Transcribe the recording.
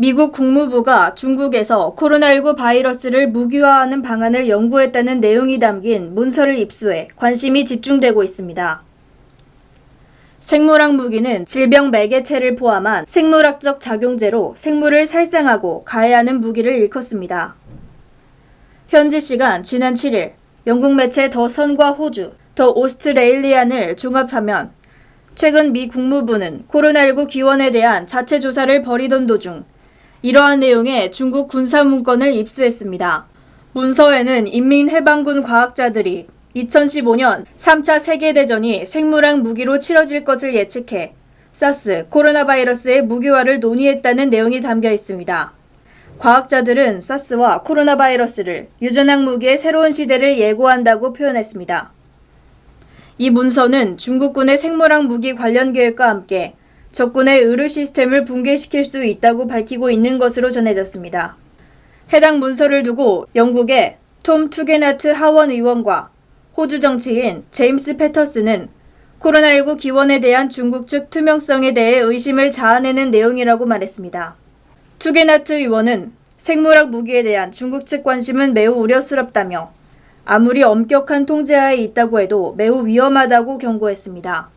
미국 국무부가 중국에서 코로나19 바이러스를 무기화하는 방안을 연구했다는 내용이 담긴 문서를 입수해 관심이 집중되고 있습니다. 생물학 무기는 질병 매개체를 포함한 생물학적 작용제로 생물을 살생하고 가해하는 무기를 일컫습니다. 현지 시간 지난 7일 영국 매체 더 선과 호주, 더 오스트레일리안을 종합하면 최근 미 국무부는 코로나19 기원에 대한 자체 조사를 벌이던 도중 이러한 내용의 중국 군사 문건을 입수했습니다. 문서에는 인민해방군 과학자들이 2015년 3차 세계대전이 생물학 무기로 치러질 것을 예측해 사스, 코로나 바이러스의 무기화를 논의했다는 내용이 담겨 있습니다. 과학자들은 사스와 코로나 바이러스를 유전학 무기의 새로운 시대를 예고한다고 표현했습니다. 이 문서는 중국군의 생물학 무기 관련 계획과 함께 적군의 의료 시스템을 붕괴시킬 수 있다고 밝히고 있는 것으로 전해졌습니다. 해당 문서를 두고 영국의 톰 투게나트 하원 의원과 호주 정치인 제임스 패터스는 코로나19 기원에 대한 중국 측 투명성에 대해 의심을 자아내는 내용이라고 말했습니다. 투게나트 의원은 생물학 무기에 대한 중국 측 관심은 매우 우려스럽다며 아무리 엄격한 통제하에 있다고 해도 매우 위험하다고 경고했습니다.